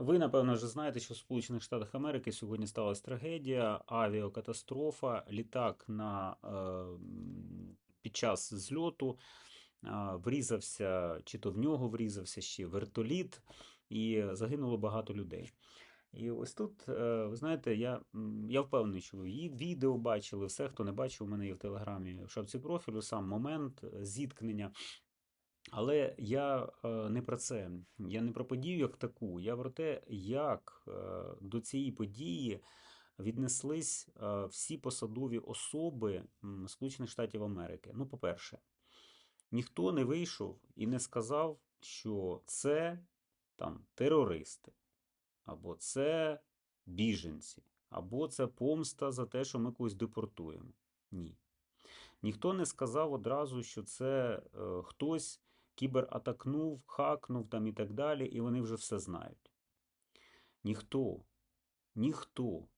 Ви, напевно, вже знаєте, що в Сполучених Штатах Америки сьогодні сталася трагедія, авіакатастрофа, літак на, е, під час зльоту а, врізався, чи то в нього врізався ще вертоліт, і загинуло багато людей. І ось тут, е, ви знаєте, я, я впевнений, що ви відео бачили, все, хто не бачив, у мене є в Телеграмі в шапці профілю, сам момент зіткнення. Але я е, не про це. Я не про подію як таку. Я про те, як е, до цієї події віднеслись е, всі посадові особи Сполучених Штатів Америки. Ну, по-перше, ніхто не вийшов і не сказав, що це там терористи, або це біженці, або це помста за те, що ми когось депортуємо. Ні. Ніхто не сказав одразу, що це хтось кібератакнув, хакнув там і так далі, і вони вже все знають. Ніхто. Ніхто.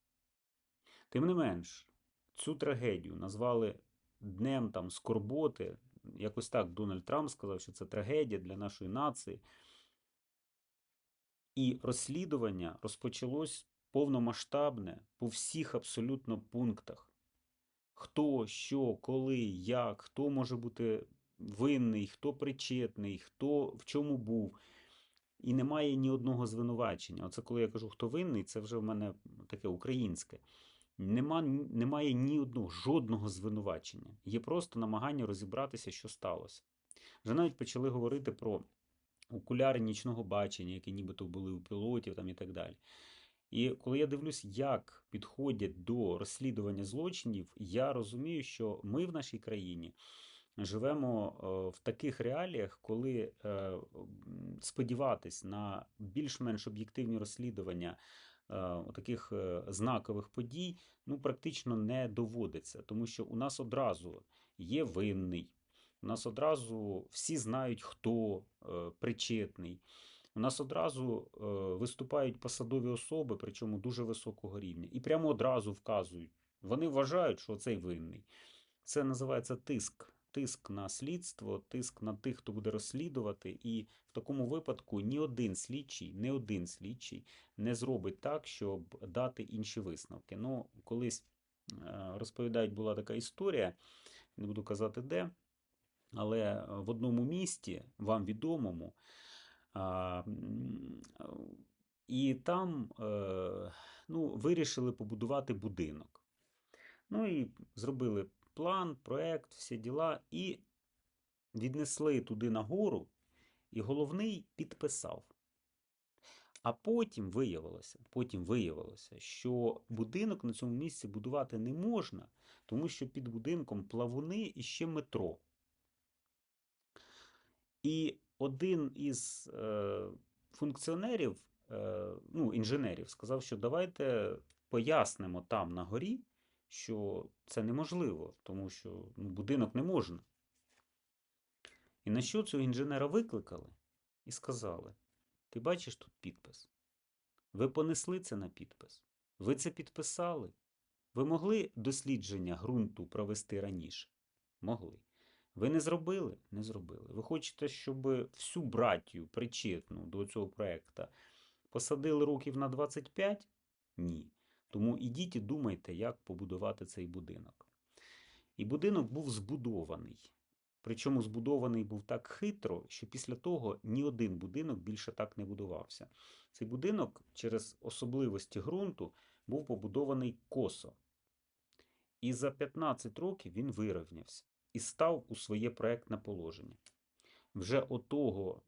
Тим не менш, цю трагедію назвали днем там скорботи. Якось так Дональд Трамп сказав, що це трагедія для нашої нації. І розслідування розпочалось повномасштабне по всіх абсолютно пунктах. Хто, що, коли, як, хто може бути винний, хто причетний, хто в чому був. І немає ні одного звинувачення. Оце коли я кажу, хто винний, це вже в мене таке українське. Нема, немає ні одного, жодного звинувачення. Є просто намагання розібратися, що сталося. Вже навіть почали говорити про окуляри нічного бачення, які нібито були у пілотів там і так далі. І коли я дивлюсь, як підходять до розслідування злочинів, я розумію, що ми в нашій країні живемо е, в таких реаліях, коли е, сподіватись на більш-менш об'єктивні розслідування е, таких знакових подій ну, практично не доводиться, тому що у нас одразу є винний, у нас одразу всі знають, хто причетний. У нас одразу виступають посадові особи, причому дуже високого рівня, і прямо одразу вказують. Вони вважають, що цей винний. Це називається тиск. Тиск на слідство, тиск на тих, хто буде розслідувати, і в такому випадку ні один слідчий, ні один слідчий не зробить так, щоб дати інші висновки. Ну, колись е, розповідають, була така історія, не буду казати де, але в одному місті, вам відомому, і там е, ну, вирішили побудувати будинок. Ну і зробили план, проект, всі діла, і віднесли туди нагору, і головний підписав. А потім виявилося, потім виявилося, що будинок на цьому місці будувати не можна, тому що під будинком плавуни і ще метро. І один із е, функціонерів, е, ну, інженерів, сказав, що давайте пояснимо там на горі, що це неможливо, тому що ну, будинок не можна. І на що цього інженера викликали і сказали: Ти бачиш тут підпис? Ви понесли це на підпис? Ви це підписали? Ви могли дослідження ґрунту провести раніше? Могли. Ви не зробили? Не зробили. Ви хочете, щоб всю братію причетну до цього проєкту посадили років на 25? Ні. Тому ідіть і думайте, як побудувати цей будинок. І будинок був збудований. Причому збудований був так хитро, що після того ні один будинок більше так не будувався. Цей будинок через особливості ґрунту був побудований косо. І за 15 років він вирівнявся і став у своє проектне положення. Вже отого,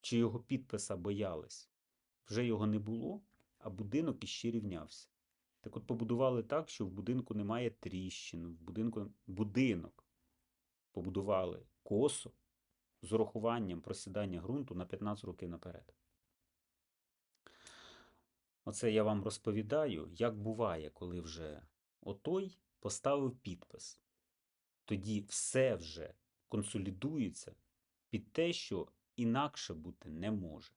чи його підписа боялись, вже його не було, а будинок іще рівнявся. Так от побудували так, що в будинку немає тріщин, в будинку будинок побудували косо з урахуванням просідання ґрунту на 15 років наперед. Оце я вам розповідаю, як буває, коли вже отой поставив підпис. Тоді все вже консолідується під те, що інакше бути не може.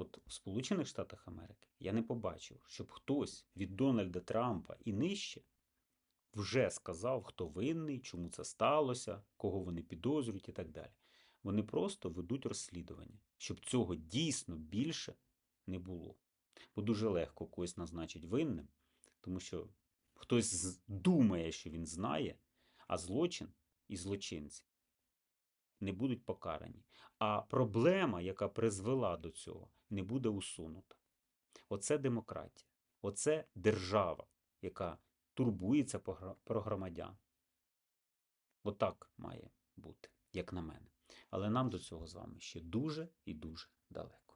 От в Сполучених Штатах Америки я не побачив, щоб хтось від Дональда Трампа і нижче вже сказав, хто винний, чому це сталося, кого вони підозрюють і так далі. Вони просто ведуть розслідування, щоб цього дійсно більше не було. Бо дуже легко когось назначить винним, тому що хтось думає, що він знає, а злочин і злочинці не будуть покарані. А проблема, яка призвела до цього, не буде усунута. Оце демократія, оце держава, яка турбується про громадян. Отак має бути, як на мене. Але нам до цього з вами ще дуже і дуже далеко.